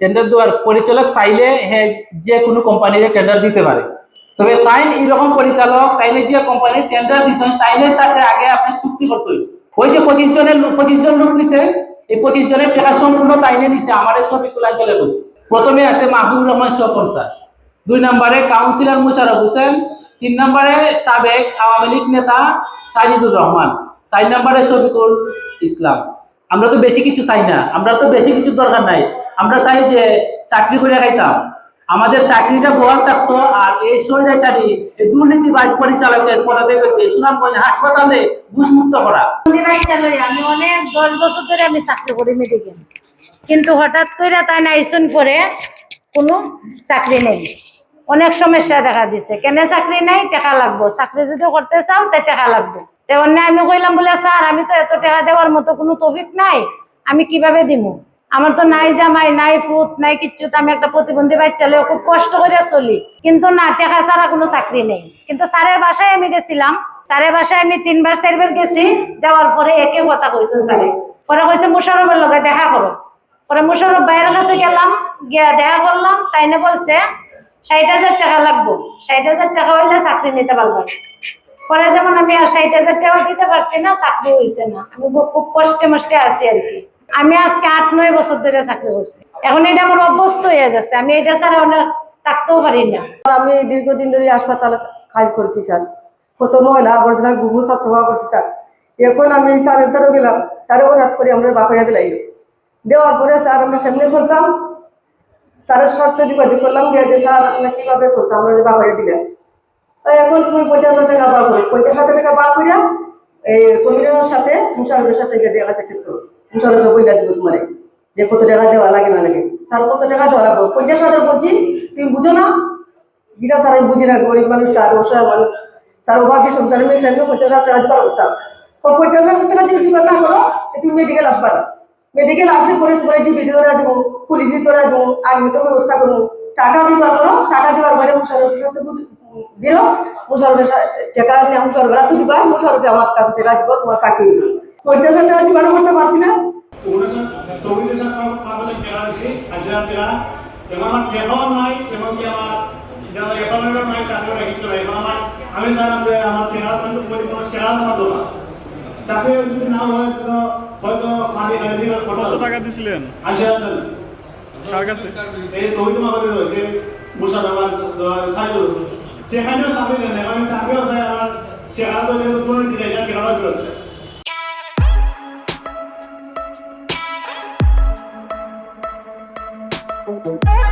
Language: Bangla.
টেন্ডার দেওয়ার পরিচালক চাইলে হে যে কোনো কোম্পানির টেন্ডার দিতে পারে। তবে তাই এরকম পরিচালক, তাইলে যে কোম্পানির টেন্ডার দিচ্ছেন তাইলের সাথে আগে আপনি চুক্তি করছেন। ওই যে পঁচিশ জনের পঁচিশ জন লোক নিছে, এই পঁচিশ জনের টাকা সম্পূর্ণ তাইলে নিছে, আমাদের শফিকুল আঞ্চলে বলছে। প্রথমে আছে মাহবুব রহমান স্বপন স্যার। দুই নম্বরে কাউন্সিলর মুশারফ হোসেন, তিন নম্বরে সাবেক আওয়ামী লীগ নেতা সাজিদুর রহমান, চার নম্বরে শফিকুল ইসলাম। আমরা তো বেশি কিছু চাই না, আমরা তো বেশি কিছু দরকার নাই। আমরা চাই যে চাকরি করে খাইতাম। আমাদের চাকরিটা বহাল থাকতো আর এই স্বৈরাচারী, এই দুর্নীতিবাজ পরিচালকের পদে সুনামগঞ্জ হাসপাতালে ঘুষ মুক্ত করা আমি অনেক দশ বছর ধরে আমি চাকরি করি মেডিকেল কিন্তু হঠাৎ করে তাই নাইসন পরে কোনো চাকরি নেই। অনেক সমস্যা দেখা দিচ্ছে। কেন চাকরি নাই? টাকা লাগবো। চাকরি যদি করতে চাও, তাই টাকা লাগবে। তো অন্য আমি কইলাম বলে, স্যার, আমি তো এত টাকা দেওয়ার মতো কোনো তফিক নাই। আমি কীভাবে দিমু? আমার তো নাই জামাই, নাই ফুত নাই কিচ্ছু, তো আমি একটা প্রতিবন্ধী বাচ্চা লইয়া খুব কষ্ট করে চলি। কিন্তু না টাকা ছাড়া কোনো চাকরি নেই। কিন্তু স্যারের বাসায় আমি গেছিলাম। স্যারের বাসায় আমি তিনবার, চারবার গেছি। যাওয়ার পরে একে কথা কইছেন স্যারে। পরে কইছে মুশারফের লগে দেখা করো। পরে মুশারফ বাইরের কাছে গেলাম, গিয়া দেখা করলাম। তাইনে বলছে, ষাট হাজার টাকা লাগবো। ষাট হাজার টাকা হইলে চাকরি নিতে পারব। পরে যেমন আমি ষাট হাজার টাকা দিতে পারছি না, চাকরি হয়েছে না। আমি খুব কষ্টে মষ্টে আছি আর কি। আমি আজকে আট, নয় বছর ধরে চাকরি করছি। এখন এটা আমার অভ্যস্ত হয়ে গেছে আমি এটা ছাড়া অনেক থাকতেও পারি না। আমি দীর্ঘদিন ধরে হাসপাতালে কাজ করছি, স্যার। কত মহিলা আবর্জনা গুমু সব সভা করছি, স্যার। এখন আমি স্যারের দ্বারা গেলাম। স্যারে, ও করে আমরা বাকরিয়া দিলাই দেওয়ার পরে, স্যার, আমরা কেমনে চলতাম। স্যারের সাথে যোগাযোগ করলাম যে, স্যার, আমরা কীভাবে চলতাম? আমরা বাকরিয়া দিলেন তো এখন তুমি পঞ্চাশ হাজার টাকা বার করো পঞ্চাশ হাজার টাকা বার করিয়া এই কমিশনের সাথে, মুশারফের সাথে গিয়ে দেখা যাচ্ছে ক্ষেত্র মুশারফে বইলা দিব তোমার, যে কত টাকা দেওয়া লাগে না লাগে। তার কত টাকা দেওয়া লাগবে? পঞ্চাশ হাজার বলছি, তুমি বুঝো না? গিরা স্যার, আমি বুঝি না, গরিব মানুষ, স্যার, অসহায় মানুষ। তার অভাবী সংসারে মেয়ে সামনে পঞ্চাশ হাজার টাকা দিতে করতাম তো পঞ্চাশ হাজার টাকা যদি দিবার না করো, তুমি মেডিকেল আসবা না। মেডিকেল আসলে পরে তোমার ডিবি ধরা দেবো পুলিশ ধরা দেবো আগে তো ব্যবস্থা করব। টাকা দিবার করো টাকা দেওয়ার পরে মুশারফের সাথে বেরো। মুশারফের টাকা নিয়ে মুশারফের হাতে দিবা, মুশারফে আমার কাছে টাকা দিব, তোমার চাকরি করতে পারছি না। আমার খেলাও নাই এবং কি আমার যারা অ্যাপয়েন্টমেন্ট নাই চাকরি রাখি চলে এবং আমার আমি স্যার আমার খেলা কিন্তু পরিপূর্ণ খেলা থাকল না। চাকরি যদি না হয় হয়তো মাটি গাড়ি দিবে কত টাকা দিছিলেন? আশি হাজার কার কাছে? এই তহিদ আমাদের রয়েছে মুসাদ আমার সাইডও সেখানেও চাকরি দেন আমি চাকরিও চাই আমার তো Música